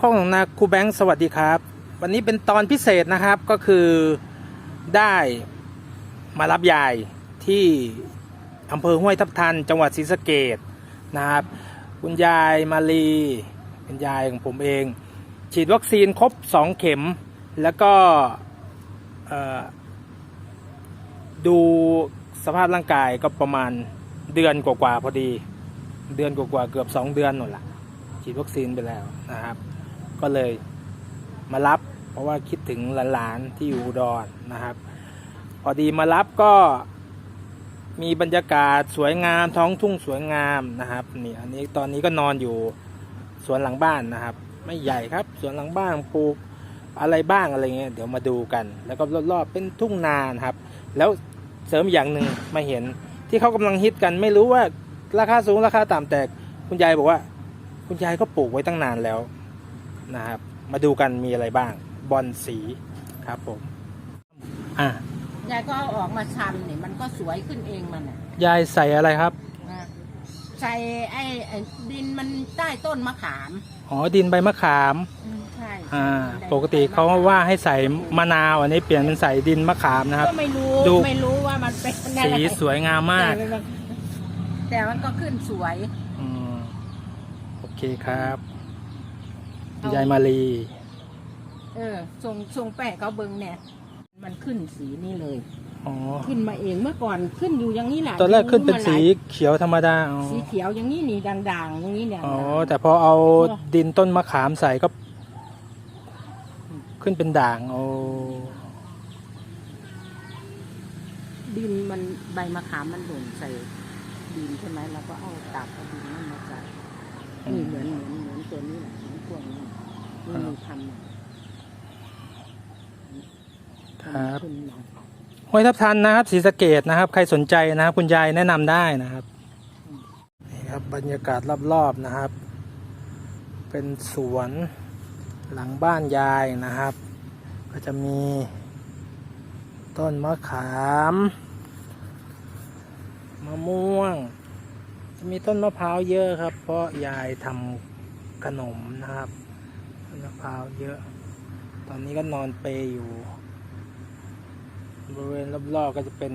ข้องนาครูแบงค์สวัสดีครับ วันนี้เป็นตอนพิเศษนะครับก็คือได้มารับยายที่อำเภอห้วยทับทัน จังหวัดศรีสะเกดนะครับ คุณยายมาลีเป็นยายของผมเอง ฉีดวัคซีนครบ 2 เข็ม แล้วก็ดูสภาพร่างกายก็ประมาณเดือนกว่าๆพอดี เดือนกว่าๆเกือบ 2 เดือนหน่นละฉีดวัคซีนไปแล้วนะครับ ก็เลยมารับ เพราะว่าคิดถึงหลานๆที่อยู่อุดรนนะครับ พอดีมารับก็มีบรรยากาศสวยงามท้องทุ่งสวยงามนะครับนี่อันนี้ตอนนี้ก็นอนอยู่สวนหลังบ้านนะครับ ไม่ใหญ่ครับสวนหลังบ้านปลูกอะไรบ้างอะไรเงี้ยเดี๋ยวมาดูกัน แล้วก็รอบๆเป็นทุ่งนานครับ แล้วเสริมอย่างหนึ่งมาเห็นที่เขากำลังฮิตกันไม่รู้ว่าราคาสูงราคาต่ำแต่คุณยายบอกว่า คุณยายก็ปลูกไว้ตั้งนานแล้ว นะครับ มาดูกันมีอะไรบ้าง บอลสีครับผม อะ ยายก็เอาออกมาชันนี่มันก็สวยขึ้นเองมันน่ะยายใส่อะไรครับ นะใส่ไอ้ไอ้ดินมันใต้ต้นมะขามอ๋อ ดินใบมะขาม อืมใช่อ่า ปกติเขาว่าให้ใส่มะนาว อันนี้เปลี่ยนเป็นใส่ดินมะขามนะครับ ก็ไม่รู้ดู ไม่รู้ว่ามันเป็นอะไรสีสวยงามมากแต่มันแต่มันก็ขึ้นสวย อืมโอเคครับคุณ ยายมาลีเออทรงทรงแปะเขาเบิงเนี่ยมันขึ้นสีนี่เลย อ๋อ ขึ้นมาเองเมื่อก่อนขึ้นอยู่อย่างนี้แหละตอนแรกขึ้นเป็นรู้มาหสีลายเขียวธรรมดาอ๋อสีเขียวอย่างนี้นี่ด่างๆอย่างนี้เนี่ยอ๋อแต่พอเอาดินต้นมะขามใส่ก็ ขึ้นเป็นด่างโอ้ดินมันใบมะขามมันหล่นใส่ดินใช่ไหมเราก็เอาตับเอาดินนั่นมาใส่นี่เหมือนเหมือนเหมือนตัวนี้แหละเหมือน พวกนี้นี่มีทำน่ะครับขึ้นมาห้วยทับทันนะครับศรีสะเกดนะครับ ใครสนใจนะครับ คุณยายแนะนำได้นะครับนี่ครับบรรยากาศรอบๆนะครับ เป็นสวนหลังบ้านยายนะครับ ก็จะมี ต้นมะขามมะม่วง จะมีต้นมะพร้าวเยอะครับ เพราะยายทำ ขนมนะครับต้นมะพร้าวเยอะ ตอนนี้ก็นอนเปย์อยู่ บริเวณรอบๆก็จะเป็น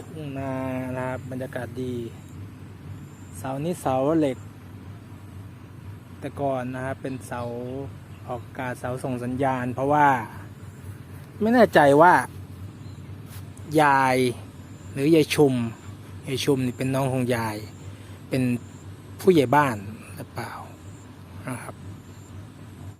ทุ่งนานะครับบรรยากาศดี เสานี้เสาเหล็ก แต่ก่อนนะครับเป็นเสาออกอากาศเสาส่งสัญญาณ เพราะว่า ไม่แน่ใจว่า ยายหรือยายชุมยายชุมนี่เป็นน้องของยาย เป็นผู้ใหญ่บ้านหรือเปล่า นะครับ